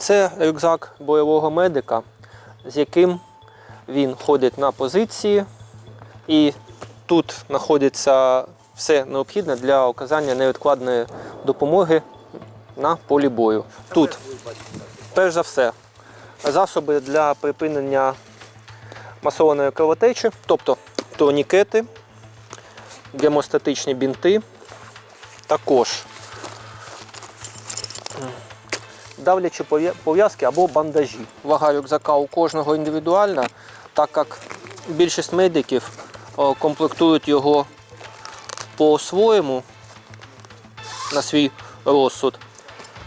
Це рюкзак бойового медика, з яким він ходить на позиції, і тут знаходиться все необхідне для оказання невідкладної допомоги на полі бою. Тут, перш за все, засоби для припинення масованої кровотечі, тобто турнікети, гемостатичні бінти, також давлячі пов'язки або бандажі. Вага рюкзака у кожного індивідуальна, так як більшість медиків комплектують його по-своєму на свій розсуд.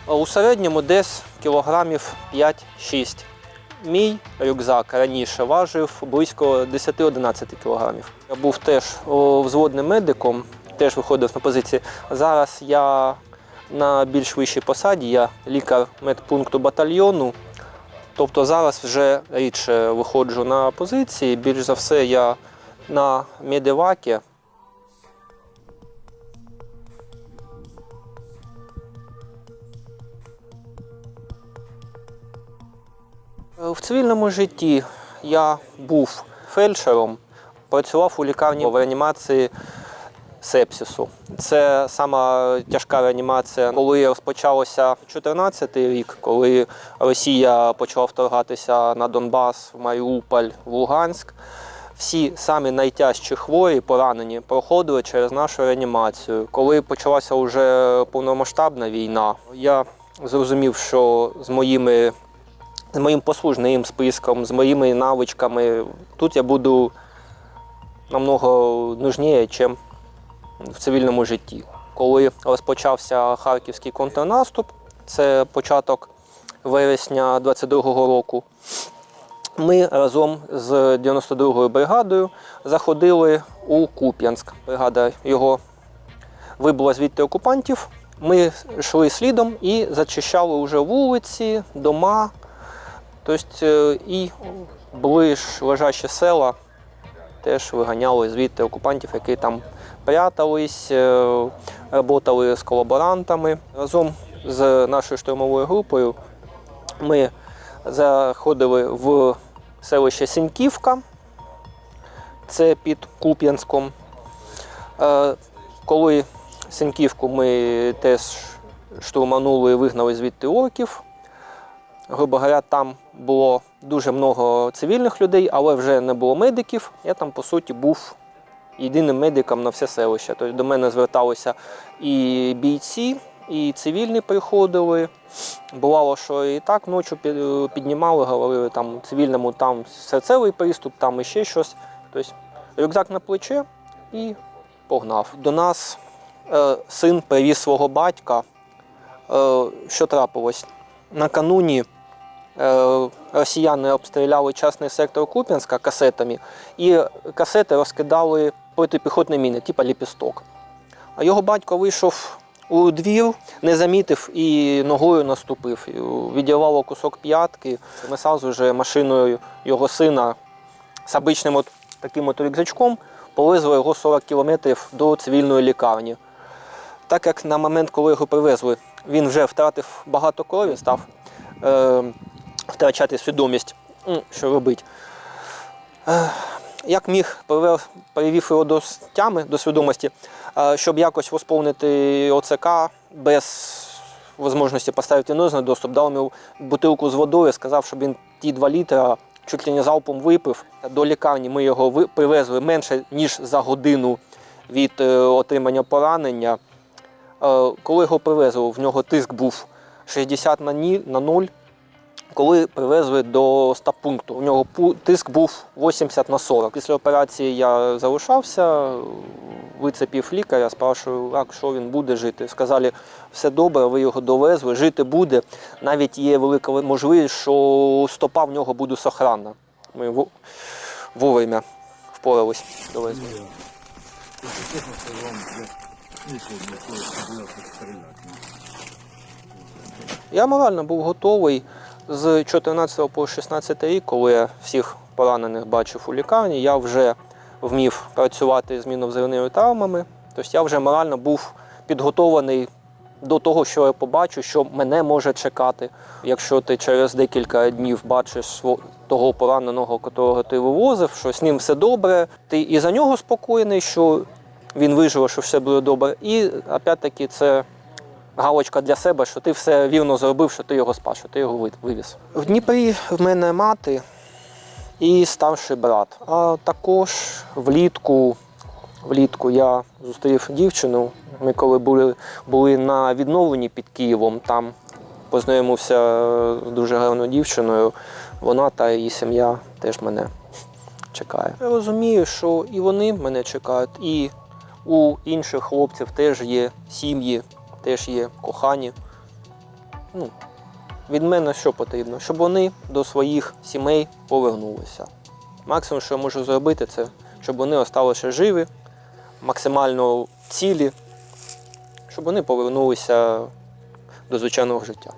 У середньому десь кілограмів 5-6. Мій рюкзак раніше важив близько 10-11 кілограмів. Я був теж взводним медиком, теж виходив на позиції. Зараз я на більш вищій посаді, я лікар медпункту батальйону. Тобто зараз вже рідше виходжу на позиції. Більш за все, я на медевакі. В цивільному житті я був фельдшером, працював у лікарні в реанімації сепсису. Це сама тяжка реанімація. Коли розпочалося 2014 рік, коли Росія почала вторгатися на Донбас, в Маріуполь, в Луганськ. Всі самі найтяжчі хворі, поранені, проходили через нашу реанімацію. Коли почалася вже повномасштабна війна, я зрозумів, що з моїми з моїм послужним списком, з моїми навичками тут я буду намного нужніше, ніж в цивільному житті. Коли розпочався харківський контрнаступ, це початок вересня 22-го року. Ми разом з 92-ю бригадою заходили у Куп'янськ. Бригада його вибула звідти окупантів. Ми йшли слідом і зачищали вже вулиці, дома. Тобто е, і ближ лежачі села теж виганяли звідти окупантів, які там прятались, е, працювали з колаборантами. Разом з нашою штурмовою групою ми заходили в селище Сіньківка, це під Куп'янськом. Е, Коли Сіньківку ми теж штурманули і вигнали звідти орків, грубо говоря, там було дуже много цивільних людей, але вже не було медиків. Я там, по суті, був єдиним медиком на все селище. Тобто до мене зверталися і бійці, і цивільні приходили. Бувало, що і так ночі піднімали, говорили там цивільному там серцевий приступ, там іще щось. Тобто рюкзак на плече і погнав. До нас е, син привіз свого батька. Е, що трапилось? Накануні е, росіяни обстріляли частний сектор Куп'янська касетами, і касети розкидали протипіхотні міни, типа ліпісток. А його батько вийшов у двір, не замітив і ногою наступив. Відірвало кусок п'ятки. Ми сразу вже машиною його сина з обичним от таким от рюкзачком повезли його 40 кілометрів до цивільної лікарні. Так як на момент, коли його привезли, він вже втратив багато крові, став е, втрачати свідомість, що робити. Як міг, привев, привів його до тями, до свідомості, е, щоб якось восповнити ОЦК без можливості поставити нос на доступ, дав йому бутилку з водою, сказав, щоб він ті 2 літра чуть ли не залпом випив. До лікарні ми його привезли менше, ніж за годину від е, отримання поранення. Е, Коли його привезли, в нього тиск був 60 на ні- на 0. Коли привезли до стаб-пункту, у нього тиск був 80 на 40. Після операції я залишався, вицепів лікаря, спрашую, як що він буде жити. Сказали, все добре, ви його довезли, жити буде. Навіть є велика можливість, що стопа в нього буде сохранна. Ми вовремя впорались, довезли. Я морально був готовий з 14 по 16 рік, коли я всіх поранених бачив у лікарні, я вже вмів працювати з міновзривними травмами. Тобто я вже морально був підготований до того, що я побачу, що мене може чекати. Якщо ти через декілька днів бачиш того пораненого, котрого ти вивозив, що з ним все добре, ти і за нього спокійний, що він виживе, що все буде добре. І опять-таки це галочка для себе, що ти все вірно зробив, що ти його спас, що ти його вивіз. В Дніпрі в мене мати і старший брат. А також влітку, влітку я зустрів дівчину. Ми коли були, були на відновленні під Києвом, там познайомився з дуже гарною дівчиною. Вона та її сім'я теж мене чекає. Я розумію, що і вони мене чекають, і у інших хлопців теж є сім'ї, теж є кохані. Ну, від мене що потрібно? Щоб вони до своїх сімей повернулися. Максимум, що я можу зробити, це щоб вони залишилися живі, максимально цілі, щоб вони повернулися до звичайного життя.